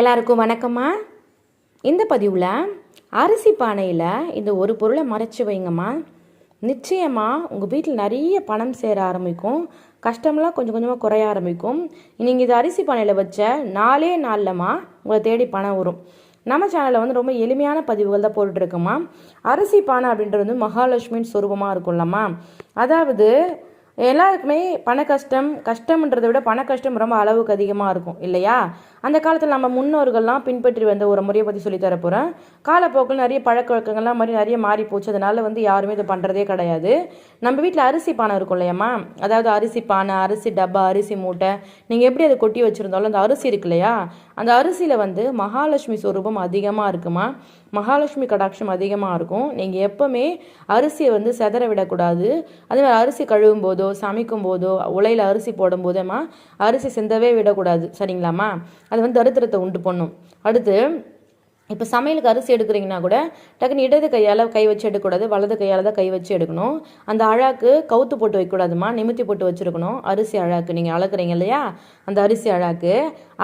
எல்லாருக்கும் வணக்கம்மா. இந்த பதிவில் அரிசி பானையில் இந்த ஒரு பொருளை மறைச்சி வைங்கம்மா. நிச்சயமாக உங்கள் வீட்டில் நிறைய பணம் சேர ஆரம்பிக்கும். கஷ்டம்லாம் கொஞ்சம் கொஞ்சமாக குறைய ஆரம்பிக்கும். நீங்கள் இது அரிசி பானையில் வச்ச நாலே நாளில்மா உங்களை தேடி பணம் வரும். நம்ம சேனலில் வந்து ரொம்ப எளிமையான பதிவுகள் தான் போட்டுட்ருக்கோம்மா. அரிசி பானை அப்படின்றது வந்து மகாலட்சுமியின் சொரூபமாக இருக்கும்லம்மா. அதாவது எல்லாருக்குமே பண கஷ்டம் கஷ்டம்ன்றதை விட பண கஷ்டம் ரொம்ப அளவுக்கு அதிகமாக இருக்கும் இல்லையா? அந்த காலத்தில் நம்ம முன்னோர்கள்லாம் பின்பற்றி வந்த ஒரு முறையை பற்றி சொல்லித்தர போகிறேன் காலப்போக்கில் நிறைய பழக்க வழக்கங்கள்லாம் மாதிரி நிறைய மாறி போச்சு. அதனால் வந்து யாருமே இதை பண்ணுறதே கிடையாது. நம்ம வீட்டில் அரிசி பானை இருக்கும் இல்லையாம்மா அதாவது அரிசி பானை அரிசி டப்பா அரிசி மூட்டை. நீங்கள் எப்படி அதை கொட்டி வச்சுருந்தாலும் அந்த அரிசி இருக்கு இல்லையா அந்த அரிசியில் வந்து மகாலட்சுமி ஸ்வரூபம் அதிகமாக இருக்குமா மகாலட்சுமி கடாட்சம் அதிகமாக இருக்கும். நீங்கள் எப்போவுமே அரிசியை வந்து செதற விடக்கூடாது. அதே மாதிரி அரிசி கழுவும் போதோ சமைக்கும் போதோ உலையில் அரிசி போடும் போதேம்மா அரிசி சிந்தவே விடக்கூடாது. சரிங்களாம்மா அது வந்து தரித்திரத்தை உண்டு பண்ணும். அடுத்து இப்போ சமையலுக்கு அரிசி எடுக்கிறீங்கன்னா கூட டக்குன்னு இடது கையால் கை வச்சு எடுக்கக்கூடாது வலது கையால் தான் கை வச்சு எடுக்கணும். அந்த அழாக்கு கவுத்து போட்டு வைக்கக்கூடாதுமா நிமித்தி போட்டு வச்சுருக்கணும் அரிசி அழாக்கு. நீங்கள் அளக்குறீங்க இல்லையா? அந்த அரிசி அழாக்கு.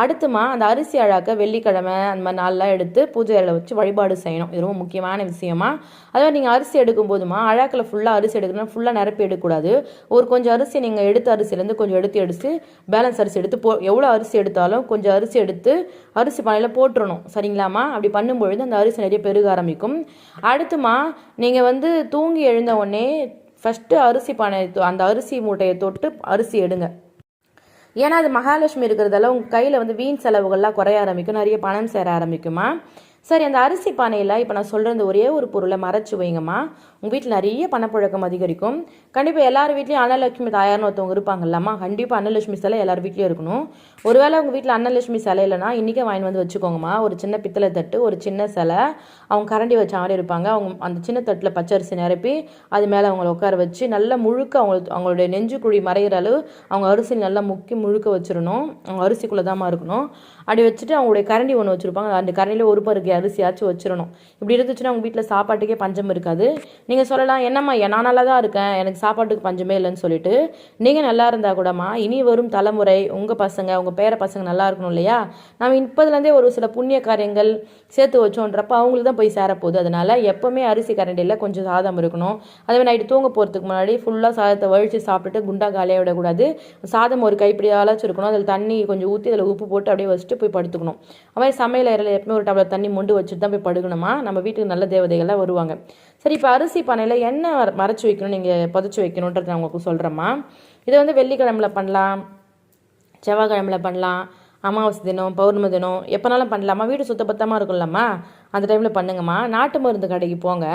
அடுத்துமா அந்த அரிசி அழாக்க வெள்ளிக்கிழமை அந்த மாதிரி நாளெலாம் எடுத்து பூஜை அறையில் வச்சு வழிபாடு செய்யணும். இது ரொம்ப முக்கியமான விஷயமா. அதாவது நீங்கள் அரிசி எடுக்கும் போதுமா அழாக்கில் ஃபுல்லாக அரிசி எடுக்கணும் ஃபுல்லாக நிரப்பி எடுக்கக்கூடாது. ஒரு கொஞ்சம் அரிசி நீங்கள் எடுத்த அரிசியிலேருந்து கொஞ்சம் எடுத்து எடுத்து பேலன்ஸ் அரிசி எடுத்து போ எவ்வளோ அரிசி எடுத்தாலும் கொஞ்சம் அரிசி எடுத்து அரிசி பானையில் போட்டுறணும். சரிங்களாம்மா? அப்படி பண்ணும்பொழுது அந்த அரிசி நிறைய பெருக ஆரம்பிக்கும். அடுத்துமா நீங்கள் வந்து தூங்கி எழுந்த உடனே ஃபஸ்ட்டு அரிசி பானை அந்த அரிசி மூட்டையை தொட்டு அரிசி எடுங்க. ஏன்னா அது மகாலட்சுமி இருக்கிறதால உங்கள் கையில் வந்து வீண் செலவுகள்லாம் குறைய ஆரம்பிக்கும் நிறைய பணம் சேர ஆரம்பிக்குமா? சரி அந்த அரிசி பானையில் இப்போ நான் சொல்கிற ஒரே ஒரு பொருளை மறைச்சு வைங்கம்மா. உங்கள் வீட்டில் நிறைய பணப்புழக்கம் அதிகரிக்கும். கண்டிப்பாக எல்லார் வீட்லேயும் அன்னலட்சுமி தாயார்னு ஒருத்தவங்க இருப்பாங்கல்லம்மா. கண்டிப்பாக அன்னலட்சுமி சிலை எல்லார் வீட்லேயும் இருக்கணும். ஒருவேளை உங்கள் வீட்டில் அன்னலட்சுமி சிலை இல்லைனா இன்றைக்கே வாங்கி வந்து வச்சுக்கோங்கம்மா. ஒரு சின்ன பித்தளை தட்டு ஒரு சின்ன சிலை. அவங்க கரண்டி வச்ச மாதிரி இருப்பாங்க. அவங்க அந்த சின்ன தட்டில் பச்சரிசி நிரப்பி அது மேலே அவங்கள உட்கார வச்சு நல்லா முழுக்க அவங்க அவங்களுடைய நெஞ்சு குழி மறைகிற அளவு அவங்க அரிசி நல்லா முக்கி முழுக்க வச்சிடணும். அவங்க அரிசிக்குள்ளே தாம்மா இருக்கணும். அப்படி வச்சுட்டு அவங்களுடைய கரண்டி ஒன்று வச்சுருப்பாங்க. அந்த கரண்டியில் ஒரு பருக்கு அரிசியாச்சும் வச்சிடணும். இப்படி இருந்துச்சுன்னா அவங்க வீட்டில் சாப்பாட்டுக்கே பஞ்சம் இருக்காது. நீங்கள் சொல்லலாம் என்னம்மா நான் நல்லா தான் இருக்கேன் எனக்கு சாப்பாட்டுக்கு பஞ்சமே இல்லைன்னு சொல்லிட்டு நீங்கள் நல்லா இருந்தால் கூடம்மா இனி வரும் தலைமுறை உங்கள் பசங்க உங்கள் பேர பசங்க நல்லா இருக்கணும் இல்லையா? நம்ம இப்போதுலேருந்தே ஒரு சில புண்ணிய காரியங்கள் சேர்த்து வச்சோன்றப்ப அவங்களுக்கு தான் போய் சேரப்போகுது. அதனால எப்போவுமே அரிசி கரண்டியில் கொஞ்சம் சாதம் இருக்கணும். அதே நைட்டு தூங்க போகிறதுக்கு முன்னாடி ஃபுல்லாக சாதத்தை வழித்து சாப்பிட்டுட்டு குண்டா காலியாக விடக்கூடாது. சாதம் ஒரு கைப்பிடி இருக்கணும். அதில் தண்ணி கொஞ்சம் ஊற்றி அதில் உப்பு போட்டு அப்படியே வச்சுட்டு போய் படுத்துக்கணும். அவன் சமையல் அறையில் எப்பவுமே ஒரு டம்ளர் தண்ணி மொண்டு வச்சுட்டு தான் போய் படுக்கணுமா? நம்ம வீட்டுக்கு நல்ல தேவதைகள்லாம் வருவாங்க. சரி இப்போ அரிசி பானையில் என்ன மறைச்சி வைக்கணும் நீங்கள் புதைச்சி வைக்கணுன்றது நான் உங்களுக்கு சொல்கிறேம்மா இதை வந்து வெள்ளிக்கிழமையில் பண்ணலாம் செவ்வாய்க்கிழமையில் பண்ணலாம் அமாவாசை தினம் பௌர்ணமி தினம் எப்போனாலும் பண்ணலாமா? வீடு சுத்தபத்தமாக இருக்கும்லம்மா. அந்த டைமில் பண்ணுங்கம்மா. நாட்டு மருந்து கடைக்கு போங்க.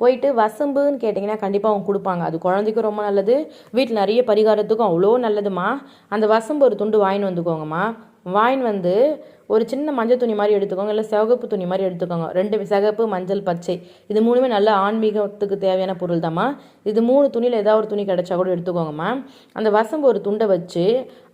போயிட்டு வசம்புன்னு கேட்டிங்கன்னா கண்டிப்பாக அவங்க கொடுப்பாங்க. அது குழந்தைக்கும் ரொம்ப நல்லது. வீட்டில் நிறைய பரிகாரத்துக்கும் அவ்வளோ நல்லதுமா அந்த வசம்பு ஒரு துண்டு வாங்கின்னு வந்துக்கோங்கம்மா. வாயின் வந்து ஒரு சின்ன மஞ்சள் துணி மாதிரி எடுத்துக்கோங்க இல்லை சிவப்பு துணி மாதிரி எடுத்துக்கோங்க. ரெண்டு சிகப்பு மஞ்சள் பச்சை. இது மூணுமே நல்ல ஆன்மீகத்துக்கு தேவையான பொருள் தாம்மா. இது மூணு துணியில் ஏதாவது ஒரு துணி கிடைச்சா கூட எடுத்துக்கோங்கம்மா அந்த வசம்பு ஒரு துண்டை வச்சு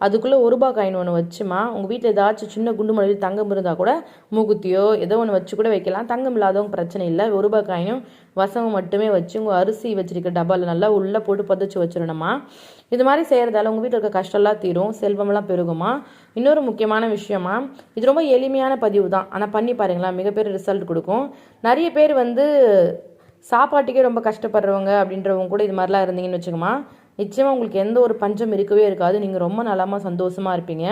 அதுக்குள்ளே ஒரு ரூபா காயின் ஒன்று வச்சுமா உங்கள் வீட்டில் ஏதாச்சும் சின்ன குண்டு மலையில் தங்கம் இருந்தால் கூட மூக்குத்தியோ ஏதோ ஒன்று வச்சு கூட வைக்கலாம். தங்கம் இல்லாதவங்க பிரச்சனை இல்லை. ஒரு ரூபா காயினும் வசம்பு மட்டுமே வச்சு உங்கள் அரிசி வச்சிருக்க டப்பாவில் நல்லா உள்ளே போட்டு புதைச்சி வச்சிடணுமா இது மாதிரி செய்கிறதால உங்கள் வீட்டில் இருக்க கஷ்டம்லாம் தீரும் செல்வம்லாம் பெருகுமா இன்னொரு முக்கியமான விஷயமா இது ரொம்ப எளிமையான பதிவு தான். ஆனால் பண்ணி பாருங்களா மிகப்பெரிய ரிசல்ட் கொடுக்கும். நிறைய பேர் வந்து சாப்பாட்டுக்கே ரொம்ப கஷ்டப்படுறவங்க அப்படின்றவங்க கூட இது மாதிரிலாம் இருந்தீங்கன்னு வச்சுக்கோமா. நிச்சயமாக உங்களுக்கு எந்த ஒரு பஞ்சம் இருக்கவே இருக்காது. நீங்கள் ரொம்ப நலமாக சந்தோஷமாக இருப்பீங்க.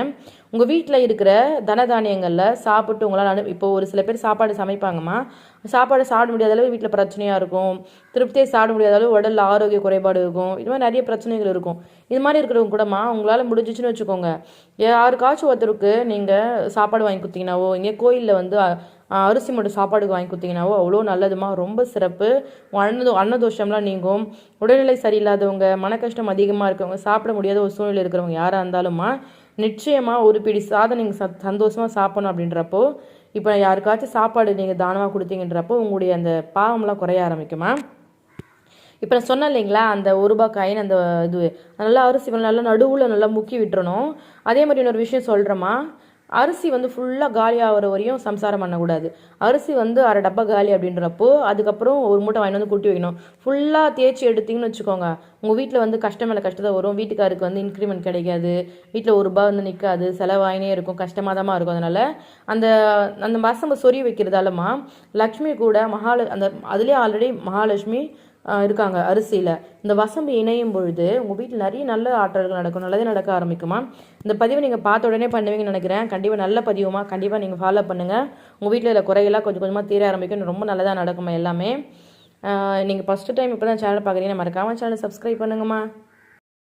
உங்கள் வீட்டில் இருக்கிற தனதானியங்களில் சாப்பிட்டு உங்களால் அனு இப்போ ஒரு சில பேர் சாப்பாடு சமைப்பாங்கம்மா. சாப்பாடு சாப்பிட முடியாத அளவு வீட்டில் பிரச்சனையாக இருக்கும். திருப்தியை சாப்பிட முடியாத அளவு உடலில் ஆரோக்கிய குறைபாடு இருக்கும். இது மாதிரி நிறைய பிரச்சனைகள் இருக்கும். இது மாதிரி இருக்கிறவங்க கூடமா உங்களால் முடிஞ்சிச்சுன்னு வச்சுக்கோங்க. யாருக்காச்சும் ஒருத்தருக்கு நீங்கள் சாப்பாடு வாங்கி கொடுத்தீங்கன்னாவோ இங்கே கோயிலில் வந்து அரிசி மட்டும் சாப்பாடுக்கு வாங்கி கொடுத்தீங்கன்னாவோ அவ்வளோ நல்லதுமா. ரொம்ப சிறப்பு. அன்னதோ அன்னதோஷம்லாம் நீங்கும். உடல்நிலை சரியில்லாதவங்க மன கஷ்டம் அதிகமாக இருக்கவங்க சாப்பிட முடியாத ஒரு சூழ்நிலை இருக்கிறவங்க யாராக இருந்தாலுமா நிச்சயமாக ஒரு பிடி சாதம் நீங்கள் ச சந்தோஷமாக சாப்பிடணும் அப்படின்றப்போ இப்போ யாருக்காச்சும் சாப்பாடு நீங்கள் தானமாக கொடுத்தீங்கன்றப்போ உங்களுடைய அந்த பாவம்லாம் குறைய ஆரம்பிக்குமா இப்போ நான் சொன்னேன் இல்லைங்களா அந்த ஒரு ரூபா காயின் அந்த இது நல்லா அரிசி நல்லா நடுவில் நல்லா முக்கி விட்டுறணும். அதே மாதிரி இன்னொரு விஷயம் சொல்கிறேம்மா அரிசி வந்து ஃபுல்லாக காலி ஆகிற வரையும் சம்சாரம் பண்ணக்கூடாது. அரிசி வந்து அரை டப்பா காலி அப்படின்றப்போ அதுக்கப்புறம் ஒரு மூட்டை வாங்கி வந்து கூட்டி வைக்கணும். ஃபுல்லாக தேய்ச்சி எடுத்தீங்கன்னு வச்சுக்கோங்க. உங்கள் வீட்டில் வந்து கஷ்டம் மேலே கஷ்டத்தை வரும். வீட்டுக்காருக்கு வந்து இன்க்ரிமெண்ட் கிடைக்காது. வீட்டில் ஒரு ரூபா வந்து நிற்காது செலவாயினே இருக்கும். கஷ்டமாக தான் இருக்கும். அதனால் அந்த அந்த மாதம் சொறி வைக்கிறதாலமா லக்ஷ்மி கூட மகால அந்த அதுலேயே ஆல்ரெடி மகாலட்சுமி இருக்காங்க அரிசியில். இந்த வசம்பு இணையும் பொழுது உங்கள் வீட்டில் நிறைய நல்ல ஆற்றல்கள் நடக்கும் நல்லதே நடக்க ஆரம்பிக்குமா? இந்த பதிவை நீங்கள் பார்த்த உடனே பண்ணுவீங்கன்னு நினைக்கிறேன். கண்டிப்பாக நல்ல பதிவுமா? கண்டிப்பாக நீங்கள் ஃபாலோ பண்ணுங்கள் உங்கள் வீட்டில் இருக்கிற குறையெல்லாம் கொஞ்சம் கொஞ்சமாக தீர ஆரம்பிக்கும். ரொம்ப நல்லதாக நடக்குமா எல்லாமே? நீங்கள் ஃபஸ்ட்டு டைம் இப்போ தான் சேனல் பார்க்குறீங்கன்னா மறக்காமல் சேனல் சப்ஸ்கிரைப் பண்ணுங்கம்மா.